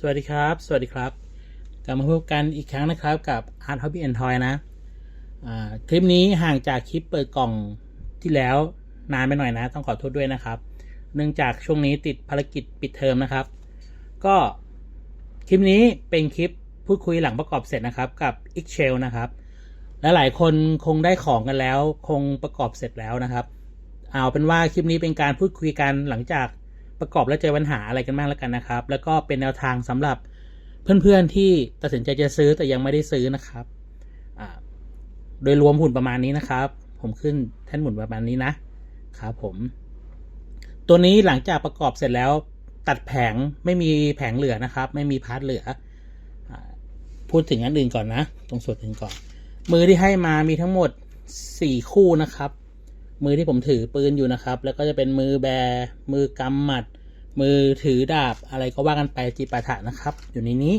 สวัสดีครับ สวัสดีครับ กลับมาพบกันอีกครั้งนะครับกับ Art Hobby and Toy นะอ่าคลิปนี้ห่างจากคลิปเปิดกล่องที่แล้วนานไปหน่อยนะ ต้องขอโทษด้วยนะครับ เนื่องจากช่วงนี้ติดภารกิจปิดเทอมนะครับ ก็คลิปนี้เป็นคลิปพูดคุยหลังประกอบเสร็จนะครับกับ x s h e l นะครับและหลายคนคงได้ของกันแล้ว คงประกอบเสร็จแล้วนะครับ เอาเป็นว่าคลิปนี้เป็นการพูดคุยกันหลังจาก ประกอบแล้วเจอปัญหาอะไรกันบ้างแล้วกันนะครับ แล้วก็เป็นแนวทางสำหรับเพื่อนๆที่ตัดสินใจจะซื้อแต่ยังไม่ได้ซื้อนะครับโดยรวมหุ่นประมาณนี้นะครับ ผมขึ้นแท่นหมุนประมาณนี้นะครับผม ตัวนี้หลังจากประกอบเสร็จแล้วตัดแผงไม่มีแผงเหลือนะครับ ไม่มีพาร์ทเหลืออพูดถึงอันอื่นก่อนนะ ตรงส่วนอื่นก่อน มือที่ให้มามีทั้งหมดสี่คู่นะครับ มือที่ผมถือปืนอยู่นะครับ แล้วก็จะเป็นมือแบมือกำหมัด มือถือดาบอะไรก็ว่ากันไปจีปาถะนะครับ อยู่ในนี้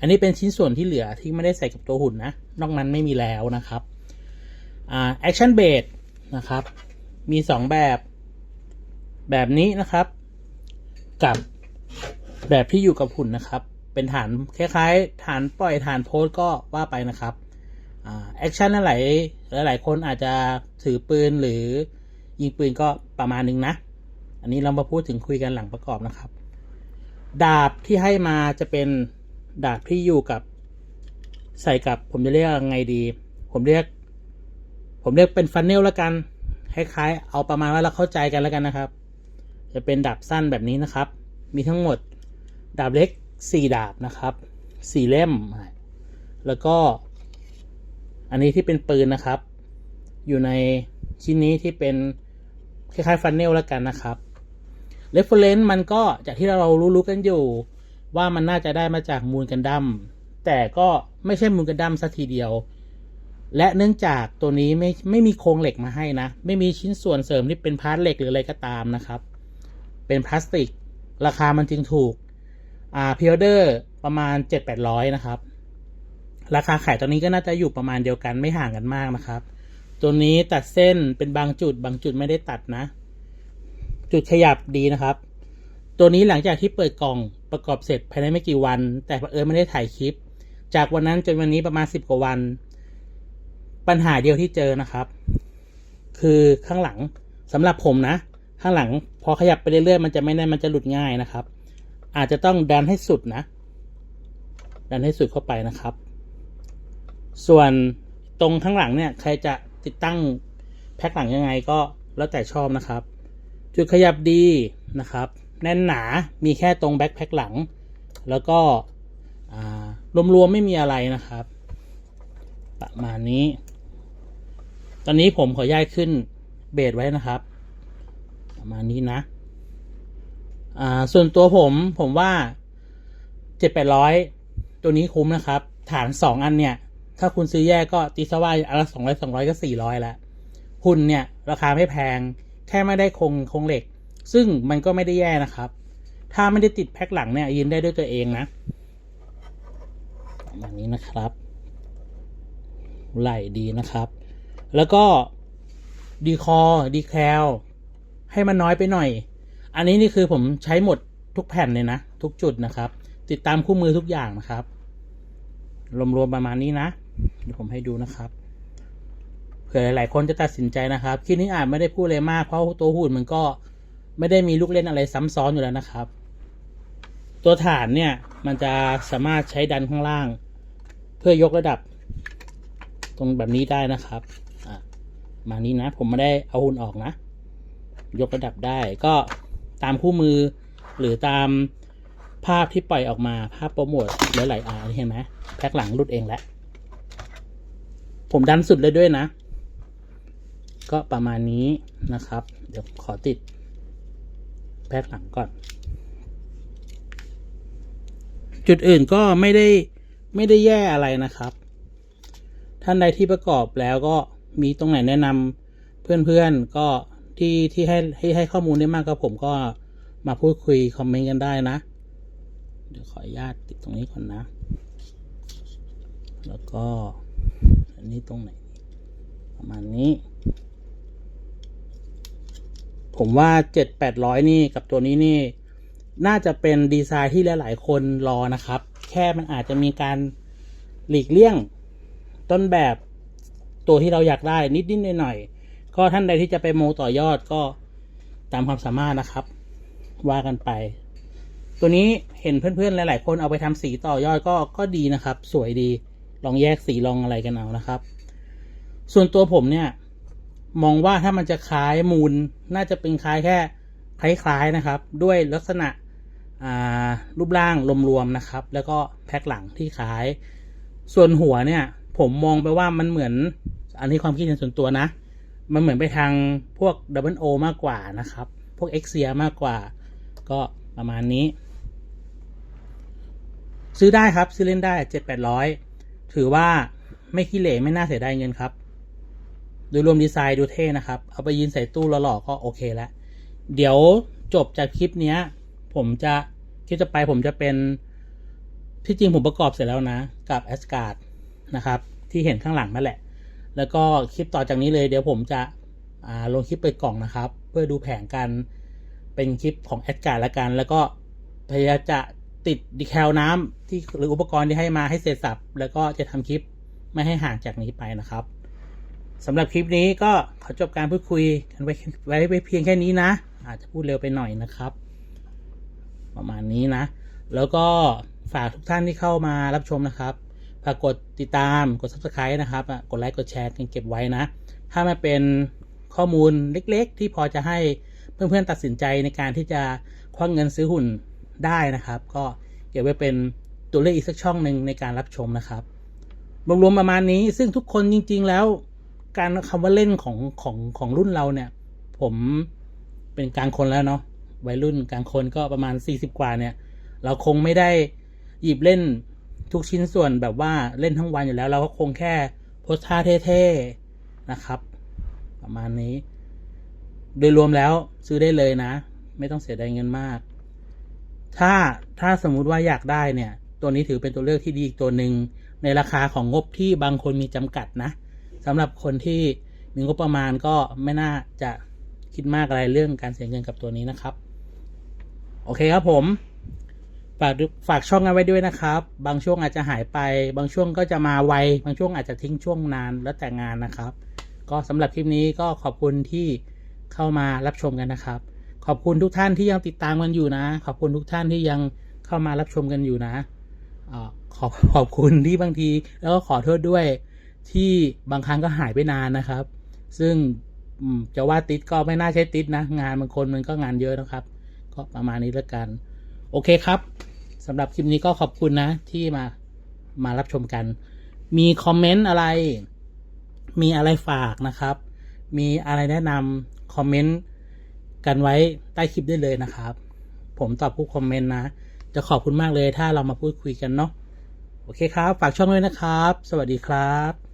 อันนี้เป็นชิ้นส่วนที่เหลือที่ไม่ได้ใส่กับตัวหุ่นนะ นอกนั้นไม่มีแล้วนะครับอ่าแอคชั่นเบสนะครับ มีสองแบบ แบบนี้นะครับ กับแบบที่อยู่กับหุ่นนะครับ เป็นฐานคล้ายๆ ฐานปล่อยฐานโพสก็ว่าไปนะครับ แอคชั่นหลายหลายคนอาจจะถือปืนหรือยิงปืนก็ประมาณนึงนะ อันนี้เรามาพูดถึงคุยกันหลังประกอบนะครับ ดาบที่ให้มาจะเป็นดาบที่อยู่กับใส่กับผมจะเรียกไงดี ผมเรียก ผมเรียกเป็นฟันเนลแล้วกันคล้ายๆ เอาประมาณว่าเราเข้าใจกันแล้วกันนะครับ จะเป็นดาบสั้นแบบนี้นะครับ มีทั้งหมด ดาบเล็กสี่ดาบนะครับสี่เล่ม แล้วก็ อันนี้ที่เป็นปืนนะครับ อยู่ในชิ้นนี้ที่เป็นคล้ายๆฟันเนลแล้วกันนะครับเรฟเฟรนซ์มันก็จากที่เรารู้ๆกันอยู่ ว่ามันน่าจะได้มาจากมูลกันดั้มแต่ก็ไม่ใช่มูลกันดั้มสัทีเดียว และเนื่องจากตัวนี้ไม่ไม่มีโครงเหล็กมาให้นะ ไม่มีชิ้นส่วนเสริมที่เป็นพาร์ทเหล็กหรืออะไรก็ตามนะครับ เป็นพลาสติก ราคามันจึงถูก อ่าพิออเดอร์ประมาณ 7-800 นะครับ ราคาขายตอนนี้ก็น่าจะอยู่ประมาณเดียวกันไม่ห่างกันมากนะครับ ตัวนี้ตัดเส้นเป็นบางจุด บางจุดไม่ได้ตัดนะ จุดขยับดีนะครับ ตัวนี้หลังจากที่เปิดกล่องประกอบเสร็จภายในไม่กี่วัน แต่เผอิญไม่ได้ถ่ายคลิป จากวันนั้นจนวันนี้ประมาณสิบกว่าวัน ปัญหาเดียวที่เจอนะครับ คือข้างหลังสำหรับผมนะ ข้างหลังพอขยับไปเรื่อยๆมันจะไม่แน่มันจะหลุดง่ายนะครับ อาจจะต้องดันให้สุดนะ ดันให้สุดเข้าไปนะครับ ส่วนตรงข้างหลังเนี่ยใครจะติดตั้งแพ็คหลังยังไงก็แล้วแต่ชอบนะครับ จุดขยับดีนะครับ แน่นหนา มีแค่ตรงแบ็คแพ็คหลัง แล้วก็รวมๆไม่มีอะไรนะครับ ประมาณนี้ ตอนนี้ผมขอย้ายขึ้นเบสไว้นะครับ ประมาณนี้นะ ส่วนตัวผมผมว่าเจ็ดแปดร้อยตัวนี้คุ้มนะครับ ฐานสองอันเนี่ย ถ้าคุณซื้อแยกก็ตีซะว่าอันละสองร้อยสองร้อยก็สี่ร้อยล้วหุ่นเนี่ยราคาไม่แพง แค่ไม่ได้คงคงเหล็ก ซึ่งมันก็ไม่ได้แย่นะครับ ถ้าไม่ได้ติดแพ็คหลังเนี่ยยืนได้ด้วยตัวเองนะประมาณนี้นะครับไหลดีนะครับ แล้วก็ดีคอดีแคลให้มันน้อยไปหน่อย อันนี้นี่คือผมใช้หมดทุกแผ่นเลยนะ ทุกจุดนะครับ ติดตามคู่มือทุกอย่างนะครับ รวมๆประมาณนี้นะ เดี๋ยวผมให้ดูนะครับเผื่อหลาย ๆ คนจะตัดสินใจนะครับคลิปนี้อาจไม่ได้พูดเลยมากเพราะตัวหุ่นมันก็ไม่ได้มีลูกเล่นอะไรซ้ำซ้อนอยู่แล้วนะครับ ตัวฐานเนี่ยมันจะสามารถใช้ดันข้างล่าง เพื่อยกระดับ ตรงแบบนี้ได้นะครับมานี้นะ ผมไม่ได้เอาหุ่นออกนะ ยกระดับได้ก็ตามคู่มือหรือตามภาพที่ปล่อยออกมาภาพโปรโมทหลายๆอันเห็นไหมแพ็คหลังรุดเองแล้ว ผมดันสุดเลยด้วยนะ ก็ประมาณนี้นะครับ เดี๋ยวขอติด แพ็คหลังก่อน จุดอื่นก็ไม่ได้ไม่ได้แย่อะไรนะครับ ท่านใดที่ประกอบแล้วก็มีตรงไหนแนะนำเพื่อนๆก็ที่ที่ให้ให้ให้ข้อมูลได้มากกับผมก็มาพูดคุยคอมเมนต์กันได้นะ เดี๋ยวขออนุญาตติดตรงนี้ก่อนนะ แล้วก็ อันนี้ตรงไหน ประมาณนี้ ผมว่าเจ็ดแปดร้อยนี่กับตัวนี้นี่ น่าจะเป็นดีไซน์ที่หลาย ๆ คนรอนะครับ แค่มันอาจจะมีการหลีกเลี่ยงต้นแบบตัวที่เราอยากได้นิดๆหน่อยๆก็ท่านใดที่จะไปโมต่อยอดก็ตามความสามารถนะครับ ว่ากันไป ตัวนี้เห็นเพื่อนๆหลาย ๆ คนเอาไปทำสีต่อยอดก็ก็ดีนะครับ สวยดี ลองแยกสีลองอะไรกันเอานะครับ ส่วนตัวผมเนี่ย มองว่าถ้ามันจะคล้ายมูล น่าจะเป็นคล้ายแค่คล้ายๆนะครับ ด้วยลักษณะรูปร่างรวมๆนะครับ แล้วก็แพ็คหลังที่คล้าย ส่วนหัวเนี่ย ผมมองไปว่ามันเหมือน อันนี้ความคิดเห็นส่วนตัวนะ มันเหมือนไปทางพวก Double O มากกว่านะครับ พวก x เ i ียมากกว่า ก็ประมาณนี้ ซื้อได้ครับ ซื้อเล่นได้เจ็ดแปดร้อย ถือว่าไม่ขี้เหร่ไม่น่าเสียดายเงินครับโดยรวมดีไซน์ดูเท่นะครับ เอาไปยืนใส่ตู้ลหล่อๆก็โอเคแล้ว เดี๋ยวจบจากคลิปเนี้ยผมจะคลิปจะไปผมจะเป็นที่จริงผมประกอบเสร็จแล้วนะ กับแอสการ์ดนะครับ ที่เห็นข้างหลังนั่นแหละ แล้วก็คลิปต่อจากนี้เลยเดี๋ยวผมจะลงคลิปเปิดกล่องนะครับ เพื่อดูแผงกันเป็นคลิปของแอดการ์ดละกัน แล้วก็พยายามจะ ติดดีแคลน้ำที่หรืออุปกรณ์ที่ให้มาให้เสร็จสับ แล้วก็จะทำคลิปไม่ให้ห่างจากนี้ไปนะครับสำหรับคลิปนี้ก็ขอจบการพูดคุยกันไว้ไว้ไว้เพียงแค่นี้นะ อาจจะพูดเร็วไปหน่อยนะครับ ประมาณนี้นะ แล้วก็ฝากทุกท่านที่เข้ามารับชมนะครับฝากกดติดตามกด subscribe นะครับกดไลค์กดแชร์กันเก็บไว้นะ ถ้ามันเป็นข้อมูลเล็กๆ ที่พอจะให้เพื่อนๆตัดสินใจในการที่จะควักเงินซื้อหุ่น ได้นะครับ ก็เก็บไว้เป็นตัวเลขอีกสักช่องหนึ่งในการรับชมนะครับรวมๆประมาณนี้ซึ่งทุกคนจริง ๆ แล้ว การคำว่าเล่นของของของรุ่นเราเนี่ย ผมเป็นกลางคนแล้วเนาะวัยรุ่นกลางคนก็ประมาณสี่สิบกว่าเนี่ย เราคงไม่ได้หยิบเล่นทุกชิ้นส่วนแบบว่าเล่นทั้งวันอยู่แล้ว เราก็คงแค่โพสท่าเท่ๆนะครับ ประมาณนี้ โดยรวมแล้วซื้อได้เลยนะ ไม่ต้องเสียดายเงินมาก ถ้าถ้าสมมุติว่าอยากได้เนี่ย ตัวนี้ถือเป็นตัวเลือกที่ดีอีกตัวหนึ่งในราคาของงบที่บางคนมีจำกัดนะสำหรับคนที่มีงบประมาณก็ไม่น่าจะคิดมากอะไรเรื่องการเสียเงินกับตัวนี้นะครับ โอเคครับผม ฝากดูฝากช่องกันไว้ด้วยนะครับ บางช่วงอาจจะหายไป บางช่วงก็จะมาไว บางช่วงอาจจะทิ้งช่วงนานแล้วแต่งานนะครับ ก็สำหรับคลิปนี้ก็ขอบคุณที่เข้ามารับชมกันนะครับ ขอบคุณทุกท่านที่ยังติดตามกันอยู่นะ ขอบคุณทุกท่านที่ยังเข้ามารับชมกันอยู่นะอขอบขอบคุณที่บางที แล้วก็ขอโทษด้วยที่บางครั้งก็หายไปนานนะครับ ซึ่งจะว่าติดก็ไม่น่าใช่ติดนะ งานบางคนมันก็งานเยอะนะครับ ก็ประมาณนี้แล้วกัน โอเคครับสำหรับคลิปนี้ก็ขอบคุณนะที่มามารับชมกัน มีคอมเมนต์อะไร มีอะไรฝากนะครับ มีอะไรแนะนำคอมเมนต์ กันไว้ใต้คลิปได้เลยนะครับ ผมตอบผู้คอมเมนต์นะ จะขอบคุณมากเลยถ้าเรามาพูดคุยกันเนาะโอเคครับ ฝากช่องด้วยนะครับ สวัสดีครับ